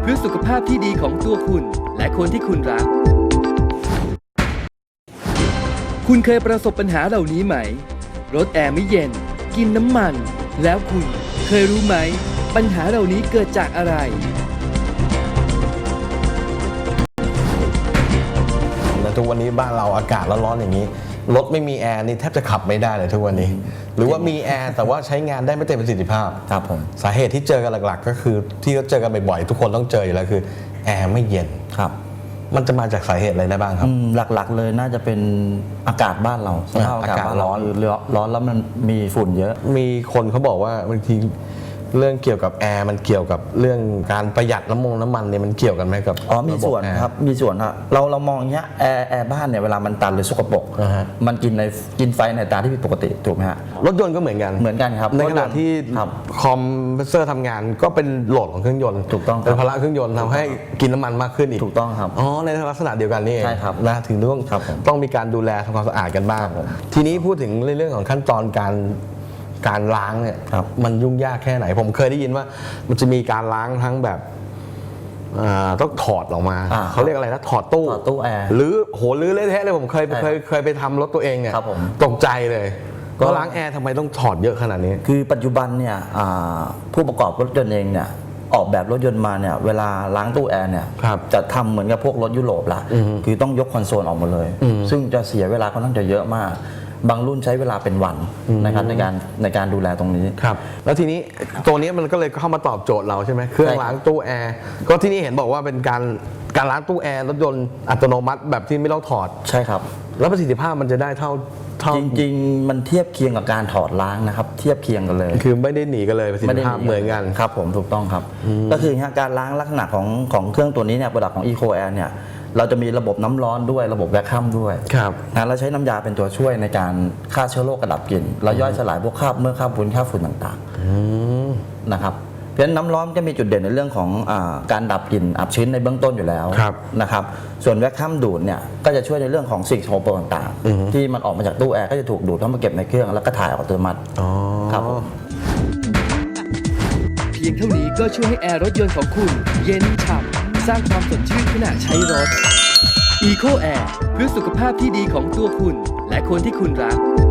เพื่อสุขภาพที่ดีของตัวคุณ และคนที่คุณรัก คุณเคยประสบปัญหาเหล่านี้ไหม รถแอร์ไม่เย็น กินน้ำมัน แล้วคุณเคยรู้ไหม ปัญหาเหล่านี้เกิดจากอะไร แล้วทุกวันนี้บ้านเราอากาศร้อนๆอย่างนี้ รถไม่มีแอร์นี่แทบจะขับไม่ได้เลยทุกวันนี้ หรือว่ามีแอร์แต่ว่าใช้งานได้ไม่เต็มประสิทธิภาพครับผมสาเหตุที่เจอกันหลัก ๆ ก็คือที่เขาเจอกันบ่อยๆทุกคนต้องเจออยู่แล้วคือแอร์ไม่เย็นครับ มันจะมาจากสาเหตุอะไรได้บ้างครับอืมหลักๆเลยน่าจะเป็นอากาศบ้านเราสภาพอากาศอากาศบ้านร้เราอนคือร้อนแล้วมันมีฝุ่นเยอะ มีคนเขาบอกว่าบางที เรื่องเกี่ยวกับแอร์มันเกี่ยวกับเรื่องการประหยัดน้ำมงน้ำมันเนี่ยมันเกี่ยวกันไหมกับอ๋อมีะบส่วนแอร์ครับมีส่วนครับเราเรามองอย่างเงี้ยแอร์แอร์บ้านเนี่ยเวลามันตันหรือสกปรกอ่าฮะ มันกินในกินไฟในอัตราที่ผิดปกติถูกไหมฮะ รถยนต์ก็เหมือนกันเหมือนกันครับในขณะที่ครับคอมเพรสเซอร์ทำงานก็เป็นโหลดของเครื่องยนต์ถูกต้องครับเป็นภาระเครื่องยนต์ทำให้กินน้ำมันมากขึ้นอีกถูกต้องครับอ๋อในลักษณะเดียวกันนี่เองใช่ครับนะถึงต้องครับผมต้องมีการดูแลทำความสะอาดกันบ้าง ทีนี้พูดถึงเรื่องของขั้นตอนการ การล้างเนี่ยครับมันยุ่งยากแค่ไหน ผมเคยได้ยินว่า มันจะมีการล้างทั้งแบบอ่าต้องถอดออกมาอ่าเขาเรียกอะไรนะถอดตู้ถอดตู้แอร์หรือโหหรือเละเทะเลยผมเคยใช่เคยเคยไปทำรถตัวเองเนี่ยครับผมตกใจเลยก็ก็ล้างแอร์ทำไมต้องถอดเยอะขนาดนี้ คือปัจจุบันเนี่ยอ่าผู้ประกอบรถยนต์เองเนี่ยออกแบบรถยนต์มาเนี่ยเวลาล้างตู้แอร์เนี่ยครับจะทำเหมือนกับพวกรถยุโรปละอือฮึคือต้องยกคอนโซลออกหมดเลยอืมซึ่งจะเสียเวลาค่อนข้างจะเยอะมาก บางรุ่นใช้เวลาเป็นวันนะครับในการในการดูแลตรงนี้ ครับแล้วทีนี้ตัวนี้มันก็เลยเข้ามาตอบโจทย์เราใช่ไหมเครื่องใช่ครับล้างตู้แอร์ก็ที่นี่เห็นบอกว่าเป็นการการล้างตู้แอร์รถยนต์อัตโนมัติแบบที่ไม่ต้องถอด ใช่ครับ แล้วประสิทธิภาพมันจะได้เท่าเท่าจริงๆ มันเทียบเคียงกับการถอดล้างนะครับ เทียบเคียงกันเลย คือไม่ได้หนีกันเลยประสิทธิภาพเหมือนกันครับผมถูกต้องครับ ก็คืออย่างเงี้ยการล้างลักษณะของของเครื่องตัวนี้เนี่ยโปรดักของ Eco Air เนี่ย เราจะมีระบบน้ำร้อนด้วยระบบแวคคัมด้วยครับนะเราใช้น้ำยาเป็นตัวช่วยในการฆ่าเชื้อโรคกระดับกลิ่นแล้วย่อยสลายพวกคราบเมื่อคราบฝุ่นคราบฝุ่นต่างๆนะครับเพราะฉะนั้นน้ำร้อนก็มีจุดเด่นในเรื่องของอาการดับกลิ่นอับชื้นในเบื้องต้นอยู่แล้วครับนะครับ ส่วนแวคคัมดูดเนี่ยก็จะช่วยในเรื่องของสิ่งโสโครกต่างๆ ที่มันออกมาจากตู้แอร์ก็จะถูกดูดเข้ามาเก็บในเครื่องแล้วก็ถ่ายออกอัตโนมัติอ๋อครับผมเพียงเท่านี้ก็ช่วยให้แอร์รถยนต์ของคุณเย็นฉ่ำ สร้างความสดชื่นขณะใช้รถ Eco Air เพื่อสุขภาพที่ดีของตัวคุณ และคนที่คุณรัก